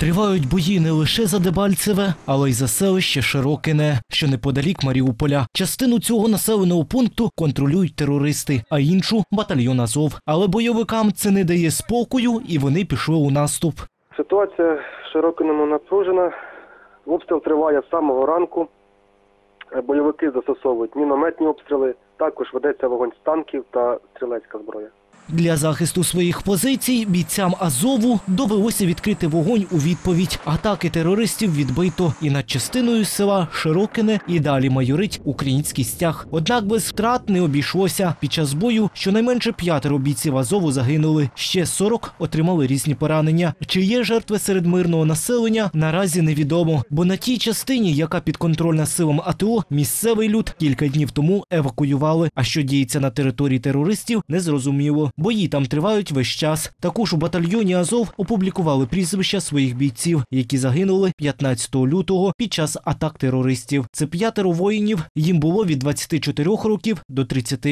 Тривають бої не лише за Дебальцеве, але й за селище Широкине, що неподалік Маріуполя. Частину цього населеного пункту контролюють терористи, а іншу батальйон Азов. Але бойовикам це не дає спокою, і вони пішли у наступ. Ситуація в Широкиному напружена. Обстріл триває з самого ранку. Е, Бойовики застосовують мінометні обстріли. Також ведеться вогонь з танків та стрілецька зброя. Для захисту своїх позицій бійцям Азову довелося відкрити вогонь у відповідь. Атаки терористів відбито і над частиною села Широкине і далі майорить український стяг. Однак без втрат не обійшлося. Під час бою щонайменше п'ятеро бійців Азову загинули. Ще 40 отримали різні поранення. Чи є жертви серед мирного населення, наразі невідомо. Бо на тій частині, яка підконтрольна силам АТО, місцевий люд кілька днів тому евакуювали. А що діється на території терористів, незрозуміло. Бої там тривають весь час. Також у батальйоні Азов опублікували прізвища своїх бійців, які загинули 15 лютого під час атак терористів. Це п'ятеро воїнів. Їм було від 24 років до 30.